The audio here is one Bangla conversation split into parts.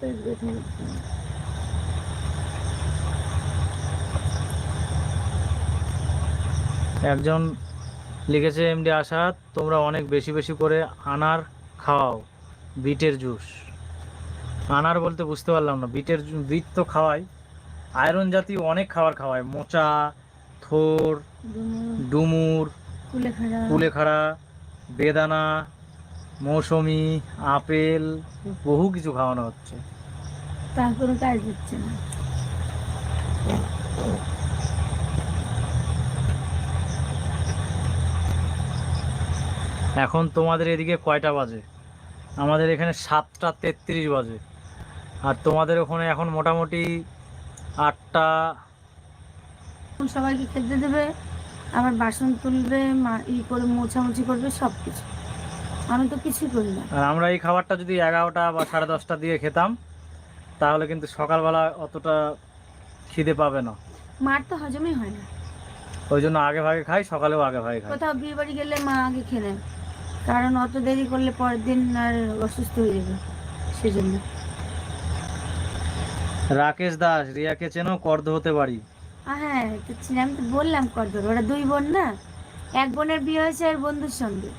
পেট ব্যথা করছে একজন লিখেছে এমডি আসাদ তোমরা অনেক বেশি বেশি করে আনার খাওয়াও বিটের জুস। আনার বলতে বুঝতে পারলাম না বিটের বিট তো খাওয়াই। আয়রন জাতীয় অনেক খাবার খাওয়ায় মোচা থোর ডুমুর, কুলেখাড়া বেদানা মৌসুমি আপেল বহু কিছু খাওয়ানো হচ্ছে। তার কোনো কাজ দিচ্ছে না। এখন তোমাদের এদিকে কয়টা বাজে? আমাদের এখানে সাতটা তেত্রিশ বাজে। আর তোমাদের ওখানে এখন মোটামুটি আটটা সবাইকে খেতে দেবে আবার বাসন তুলবে মা- ই করে মোছামুছি করবে সব কিছু আমি তো কিছুই করি না। আর আমরা এই খাবারটা যদি এগারোটা বা সাড়ে দশটা দিয়ে খেতাম তাহলে কিন্তু সকালবেলা অতটা খিদে পাবে না। মার তো হজমই হয় না। ওই জন্য আগে ভাগে খাই সকালেও আগে ভাগে খাই। কোথাও বিয়ে বাড়ি গেলে মা আগে খেয়ে নেয়। কারণ অত দেরি করলে পরের দিন আর অসুস্থ হয়ে যাবে সেজন্য। রাকেশ দাস রিয়াকে চেনো? কর্দ হতে পারি। হ্যাঁ তো আমি তো বললাম কর্দর। ওরা দুই বোন না? এক বোনের বিয়ে হয়েছে আর বন্ধুর সঙ্গে।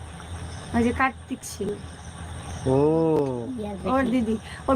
ওই যে কার্তিক ছিল। ও। ওর দিদি। ওর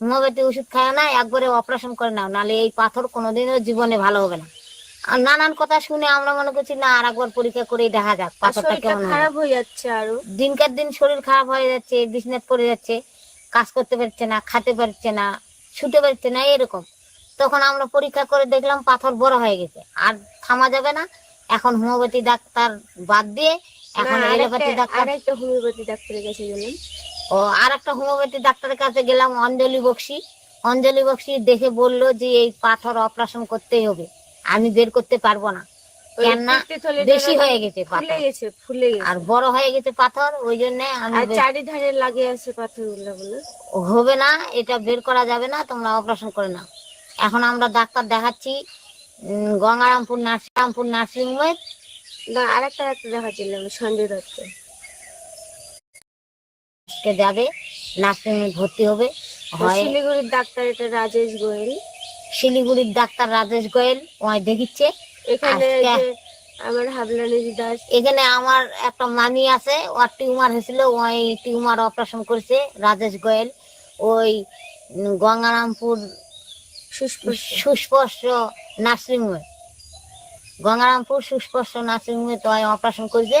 হোমিওপ্যাথি ওষুধ খায় না একবারে অপারেশন করে নাও নাহলে এই পাথর কোনোদিনও জীবনে ভালো হবে না। আর নানান কথা শুনে আমরা মনে করছি না আর একবার পরীক্ষা করে দেখা যাক পাথরটা কেমন খারাপ হয়ে যাচ্ছে আরও। দিনকার দিন শরীর খারাপ হয়ে যাচ্ছে বিছনাত পড়ে যাচ্ছে কাজ করতে পারছে না খেতে পারছে না শুতে পারছে না এরকম। তখন আমরা পরীক্ষা করে দেখলাম পাথর বড় হয়ে গেছে আর থামা যাবে না। এখন হোমিওপ্যাথি ডাক্তার বাদ দিয়ে এখন এলোপ্যাথি ডাক্তার আরেকটা হোমিওপ্যাথি ডাক্তারের কাছে গেলাম। ও আর একটা হোমিওপ্যাথি ডাক্তারের কাছে গেলাম অঞ্জলি বক্সি। অঞ্জলি বক্সি দেখে বলল যে এই পাথর অপারেশন করতেই হবে। আমি বের করতে পারব না। কেননা বেশি হয়ে গেছে পাথর। আর বড় হয়ে গেছে পাথর ওই জন্য চারিধারে লাগে আছে পাথরগুলো হবে না এটা বের করা যাবে না তোমরা অপারেশন করে নাও। এখন আমরা ডাক্তার দেখাচ্ছি গঙ্গারামপুর নার্সিংরামপুর নার্সিং হোমে। না আরেকটা ডাক্তার দেখাচ্ছিলাম সঞ্জয় দত্ত। কে যাবে নার্সিং হোমে ভর্তি হবে হয় শিলিগুড়ির ডাক্তার এটা রাজেশ গোয়েল। শিলিগুড়ির ডাক্তার রাজেশ গোয়েল ওই দেখিচ্ছে। এখানে। যে আমার হাবলানি দাস। এখানে আমার একটা মামি আছে ওর টিউমার হয়েছিল ওই টিউমার অপারেশন করেছে রাজেশ গোয়েল। ওই গঙ্গারামপুর সুস্পর্শ নার্সিংহোমে। গঙ্গারামপুর সুস্পর্শ নার্সিংহোমে তো অপারেশন করেছে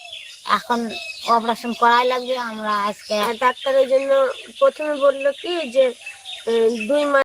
এখন অপারেশন করাই লাগবে আমরা আজকে ডাক্তারের জন্য প্রথমে বলল কি যে দুই মাস